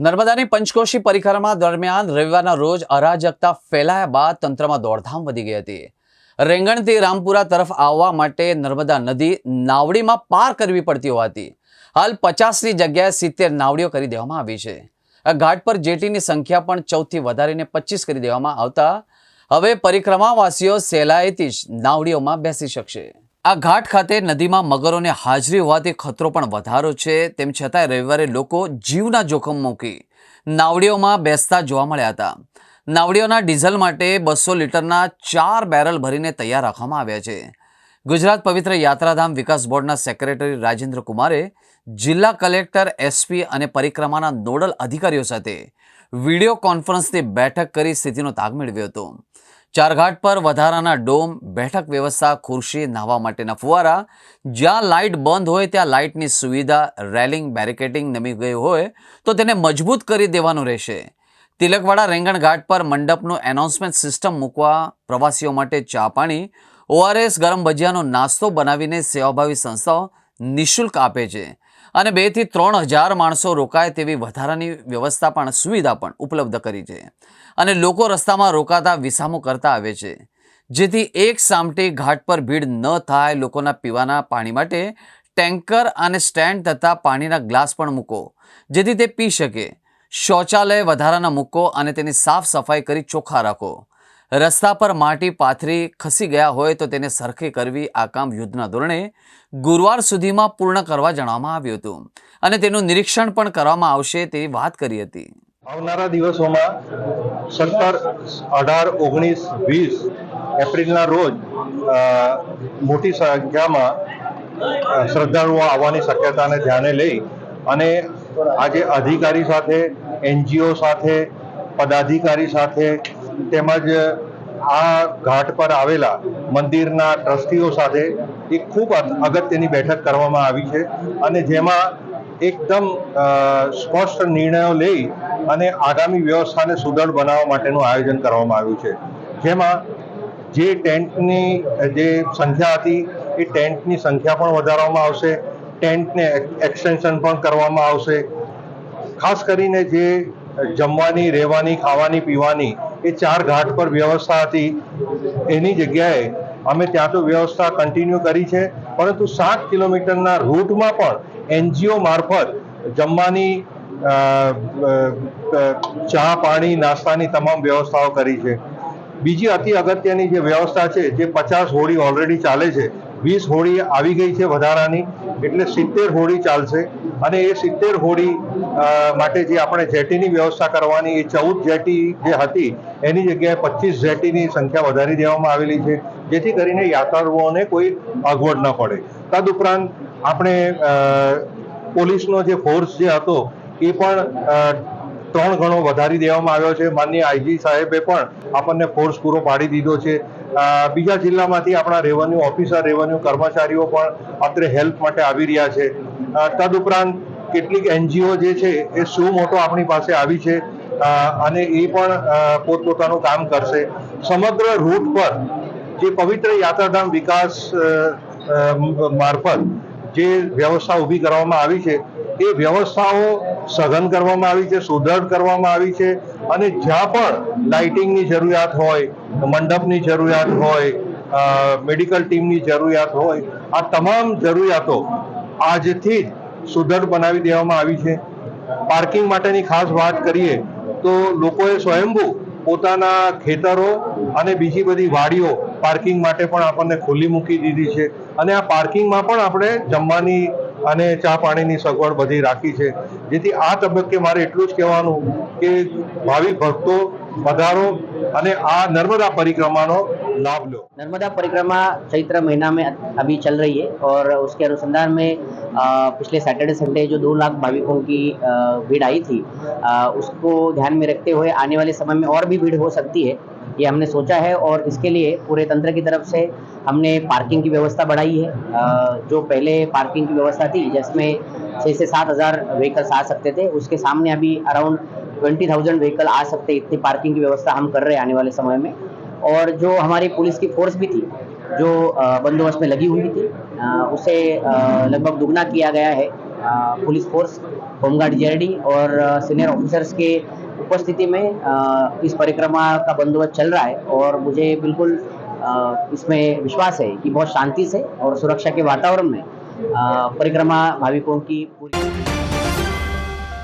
નર્મદાની પંચકોશી પરિક્રમા દરમિયાન રવિવારના રોજ અરાજકતા ફેલાયા બાદ તંત્રમાં દોડધામ વધી ગઈ હતી. રેંગણથી રામપુરા તરફ આવવા માટે નર્મદા નદી નાવડીમાં પાર કરવી પડતી હોવાથી હાલ પચાસની જગ્યાએ સિત્તેર નાવડીઓ કરી દેવામાં આવી છે. ઘાટ પર જેટીની સંખ્યા પણ ચૌદથી વધારીને પચીસ કરી દેવામાં આવતા. હવે પરિક્રમાવાસીઓ સહેલાઈથી જ નાવડીઓમાં બેસી શકશે. આ ઘાટ ખાતે નદીમાં મગરોને હાજરી હોવાથી ખતરો પણ વધારો છે. તેમ છતાંય રવિવારે લોકો જીવના જોખમ મૂકી નાવડીઓમાં બેસતા જોવા મળ્યા હતા. નાવડીઓના ડીઝલ માટે બસો લીટરના ચાર બેરલ ભરીને તૈયાર રાખવામાં આવ્યા છે. ગુજરાત પવિત્ર યાત્રાધામ વિકાસ બોર્ડના સેક્રેટરી રાજેન્દ્ર કુમારે જિલ્લા કલેક્ટર, એસપી અને પરિક્રમાના નોડલ અધિકારીઓ સાથે વીડિયો કોન્ફરન્સની બેઠક કરી સ્થિતિનો તાગ મેળવ્યો હતો. ચારઘાટ પર વધારાના ડોમ, બેઠક વ્યવસ્થા, ખુરશી, નાહવા માટેના ફુવારા. જ્યાં લાઇટ બંધ હોય ત્યાં લાઇટની સુવિધા, રેલિંગ બેરિકેટિંગ નમી ગયું હોય તો તેને મજબૂત કરી દેવાનું રહેશે. તિલકવાડા રેંગણ ઘાટ પર મંડપનું એનાઉન્સમેન્ટ સિસ્ટમ મૂકવા પ્રવાસીઓ માટે ચા પાણી, ઓઆરએસ ગરમ ભજીયાનો નાસ્તો બનાવીને સેવાભાવી સંસ્થાઓ નિઃશુલ્ક આપે છે. અને બેથી ત્રણ હજાર માણસો રોકાય તેવી વધારાની વ્યવસ્થા પણ સુવિધા પણ ઉપલબ્ધ કરી છે. અને લોકો રસ્તામાં રોકાતા વિસામો કરતા આવે છે. જેથી એક સામટી ઘાટ પર ભીડ ન થાય, લોકોના પીવાના પાણી માટે ટેન્કર અને સ્ટેન્ડ તથા પાણીના ગ્લાસ પણ મૂકો, જેથી તે પી શકે. શૌચાલય વધારાના મૂકો અને તેની સાફ સફાઈ કરી ચોખ્ખા રાખો. રસ્તા પર માટી પાથરી ખસી ગયા હોય તો તેને સરખી કરવી આ કામ યુદ્ધના ધોરણે ગુરુવાર સુધીમાં પૂર્ણ કરવા જણાવવામાં આવ્યું હતું. અને તેનું નિરીક્ષણ પણ કરવામાં આવશે તેવી વાત કરી હતી. આવનારા દિવસોમાં સત્તર, અઢાર, ઓગણીસ, વીસ એપ્રિલના રોજ મોટી સંખ્યામાં શ્રદ્ધાળુઓ આવવાની શક્યતાને ધ્યાને લઈ અને આજે અધિકારી સાથે, એનજીઓ સાથે, પદાધિકારી સાથે તેમજ આ ઘાટ પર આવેલા મંદિરના ટ્રસ્ટીઓ સાથે એક ખૂબ અગત્યની બેઠક કરવામાં આવી છે અને જેમાં એકદમ સ્પષ્ટ નિર્ણયો લઈ અને આગામી વ્યવસ્થાને સુદૃઢ બનાવવા માટેનું આયોજન કરવામાં આવ્યું છે. જેમાં જે ટેન્ટની, જે સંખ્યા હતી, એ ટેન્ટની સંખ્યા પણ વધારવામાં આવશે, ટેન્ટને એક્સટેન્શન પણ કરવામાં આવશે. ખાસ કરીને જે જમવાની, રહેવાની, ખાવાની, પીવાની એ ચાર ઘાટ પર વ્યવસ્થા હતી. એની જગ્યાએ અમે ત્યાં તો વ્યવસ્થા કન્ટિન્યુ કરી છે. પરંતુ સાત કિલોમીટરના રૂટમાં પણ એનજીઓ મારફત જમવાની ચા, પાણી, નાસ્તાની તમામ વ્યવસ્થાઓ કરી છે. બીજી અતિ અગત્યની જે વ્યવસ્થા છે, જે પચાસ હોડી ઓલરેડી ચાલે છે વીસ હોડી આવી ગઈ છે વધારાની, એટલે સિત્તેર હોડી ચાલશે. અને એ સિત્તેર હોડી માટે જે આપણે જેટીની વ્યવસ્થા કરવાની, એ ચૌદ જેટી જે હતી, એની જગ્યાએ પચીસ જેટીની સંખ્યા વધારી દેવામાં આવેલી છે, જેથી કરીને યાત્રાળુઓને કોઈ અગવડ ન પડે. તદુપરાંત આપણે પોલીસનો જે ફોર્સ જે હતો, એ પણ ત્રણ ગણો વધારી દેવામાં આવ્યો છે. માન્ય આઈજી સાહેબે પણ આપણને ફોર્સ પૂરો પાડી દીધો છે. બીજા જિલ્લામાંથી આપણા રેવન્યુ ઓફિસર રેવન્યુ કર્મચારીઓ પણ અત્રે હેલ્પ માટે આવી રહ્યા છે. તદુપરાંત કેટલીક એનજીઓ જે છે એ શું મોટો આપણી પાસે આવી છે. અને એ પણ પોતપોતાનું કામ કરશે. સમગ્ર રૂટ પર જે પવિત્ર યાત્રાધામ વિકાસ મારફત જે વ્યવસ્થા ઊભી કરવામાં આવી છે એ વ્યવસ્થાઓ સઘન કરવામાં આવી છે સુદૃઢ કરવામાં આવી છે અને જ્યાં પણ લાઇટિંગની જરૂરિયાત હોય, મંડપની જરૂરિયાત હોય મેડિકલ ટીમની જરૂરિયાત હોય, આ તમામ જરૂરિયાતો આજથી જ સુદૃઢ બનાવી દેવામાં આવી છે. પાર્કિંગ માટેની ખાસ વાત કરીએ તો લોકોએ સ્વયંભૂ પોતાના ખેતરો અને બીજી બધી વાડીઓ પાર્કિંગ માટે પણ આપણને ખુલ્લી મૂકી દીધી છે. અને આ પાર્કિંગમાં પણ આપણે જમવાની અને ચા પાણીની સગવડ બધી રાખી છે જેથી આ તબક્કે મારે એટલું જ કહેવાનું કે ભાવિક ભક્તો પધારો અને આ નર્મદા પરિક્રમાનો લાભ લો नर्मदा परिक्रमा चैत्र महीना में अभी चल रही है और उसके अनुसंधान में अ, पिछले सैटरडे संडे जो दो लाख भाविकों की अ, भीड़ आई थी अ, उसको ध्यान में रखते हुए आने वाले समय में और भी भीड़ हो सकती है ये हमने सोचा है और इसके लिए पूरे तंत्र की तरफ़ से हमने पार्किंग की व्यवस्था बढ़ाई है। जो पहले पार्किंग की व्यवस्था थी, जिसमें छः से सात हज़ार व्हीकल्स आ सकते थे, उसके सामने अभी अराउंड ट्वेंटी थाउज़ेंड व्हीकल आ सकते इतनी पार्किंग की व्यवस्था हम कर रहे हैं आने वाले समय में। और जो हमारी पुलिस की फोर्स भी थी, जो बंदोबस्त में लगी हुई थी उसे लगभग दुगना किया गया है police force, home guard GRD और सीनियर ऑफिसर्स के उपस्थिति में इस परिक्रमा का बंदोबस्त चल रहा है और मुझे बिल्कुल इसमें विश्वास है कि बहुत शांति से और सुरक्षा के वातावरण में परिक्रमा भाविकों की पूरी